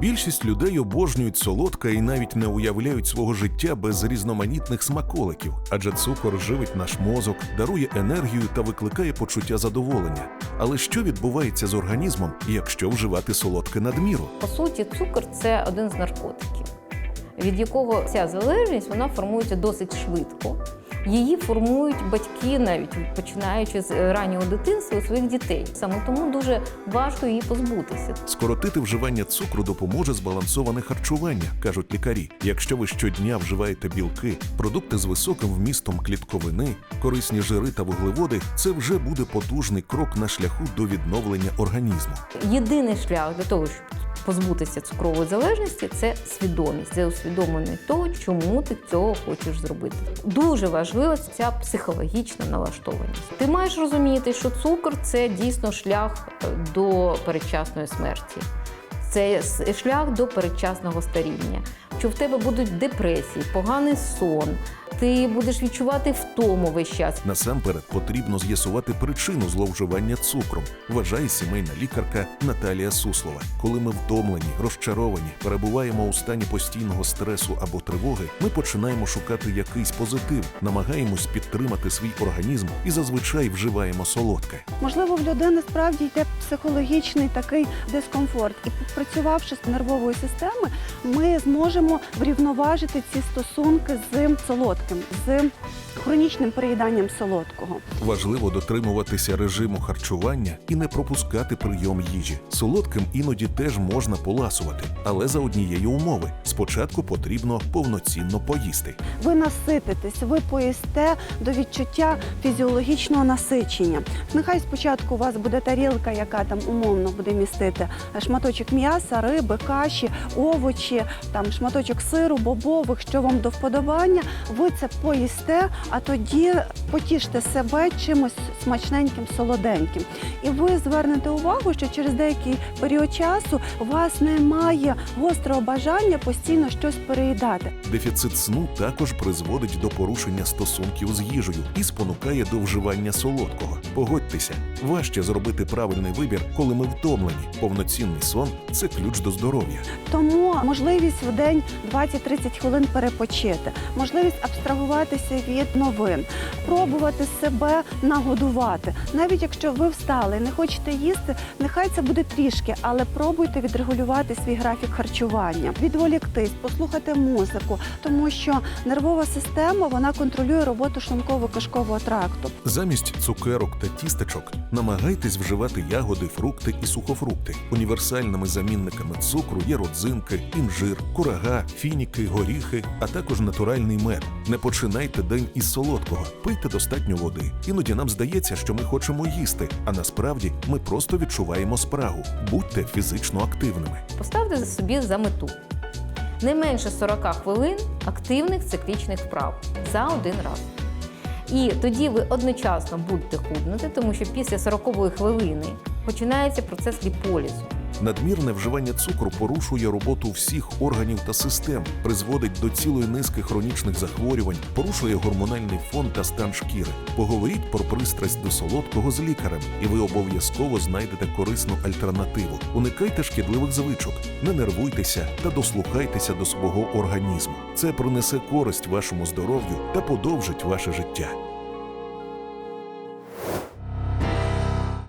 Більшість людей обожнюють солодка і навіть не уявляють свого життя без різноманітних смаколиків, адже цукор живить наш мозок, дарує енергію та викликає почуття задоволення. Але що відбувається з організмом, якщо вживати солодке надміру? По суті, цукор це один з наркотиків, від якого ця залежність вона формується досить швидко. Її формують батьки, навіть починаючи з раннього дитинства у своїх дітей. Саме тому дуже важко її позбутися. Скоротити вживання цукру допоможе збалансоване харчування, кажуть лікарі. Якщо ви щодня вживаєте білки, продукти з високим вмістом клітковини, корисні жири та вуглеводи, це вже буде потужний крок на шляху до відновлення організму. Єдиний шлях для того, щоб позбутися цукрової залежності, це свідомість, це усвідомлення того, чому ти цього хочеш зробити. Дуже важлива ця психологічна налаштованість. Ти маєш розуміти, що цукор це дійсно шлях е, до передчасної смерті. Це шлях до передчасного старіння. Що в тебе будуть депресії, поганий сон, ти будеш відчувати втому весь час. Насамперед потрібно з'ясувати причину зловживання цукром, вважає сімейна лікарка Наталія Суслова. Коли ми втомлені, розчаровані, перебуваємо у стані постійного стресу або тривоги, ми починаємо шукати якийсь позитив, намагаємось підтримати свій організм і зазвичай вживаємо солодке. Можливо, в людини справді йде психологічний такий дискомфорт, і попрацювавши з нервовою системою, ми зможемо врівноважити ці стосунки з солодким, з хронічним переїданням солодкого. Важливо дотримуватися режиму харчування і не пропускати прийом їжі. Солодким іноді теж можна поласувати, але за однієї умови: спочатку потрібно повноцінно поїсти. Ви насититесь, ви поїсте до відчуття фізіологічного насичення. Нехай спочатку у вас буде тарілка, яка там умовно буде містити шматочок м'яса, риби, каші, овочі, там шматочок сиру, бобових, що вам до вподобання. Ви це поїсте, а тоді потіште себе чимось смачненьким, солоденьким. І ви звернете увагу, що через деякий період часу у вас немає гострого бажання постійно щось переїдати. Дефіцит сну також призводить до порушення стосунків з їжею і спонукає до вживання солодкого. Погодьтеся, важче зробити правильний вибір, коли ми втомлені. Повноцінний сон це ключ до здоров'я. Тому можливість в день 20-30 хвилин перепочити, можливість абстрагуватися від новин, пробувати себе нагодувати. Навіть якщо ви встали і не хочете їсти, нехай це буде трішки, але пробуйте відрегулювати свій графік харчування, відволіктись, послухати музику, тому що нервова система вона контролює роботу шлунково-кишкового тракту. Замість цукерок та тістечок намагайтесь вживати ягоди, фрукти і сухофрукти. Універсальними замінниками цукру є родзинки, інжир, курага, фініки, горіхи, а також натуральний мед. Не починайте день із солодкого, пийте достатньо води. Іноді нам здається, що ми хочемо їсти, а насправді ми просто відчуваємо спрагу. Будьте фізично активними. Поставте собі за мету не менше 40 хвилин активних циклічних вправ за один раз. І тоді ви одночасно будете худнути, тому що після 40-ї хвилини починається процес ліполізу. Надмірне вживання цукру порушує роботу всіх органів та систем, призводить до цілої низки хронічних захворювань, порушує гормональний фон та стан шкіри. Поговоріть про пристрасть до солодкого з лікарем, і ви обов'язково знайдете корисну альтернативу. Уникайте шкідливих звичок, не нервуйтеся та дослухайтеся до свого організму. Це принесе користь вашому здоров'ю та подовжить ваше життя.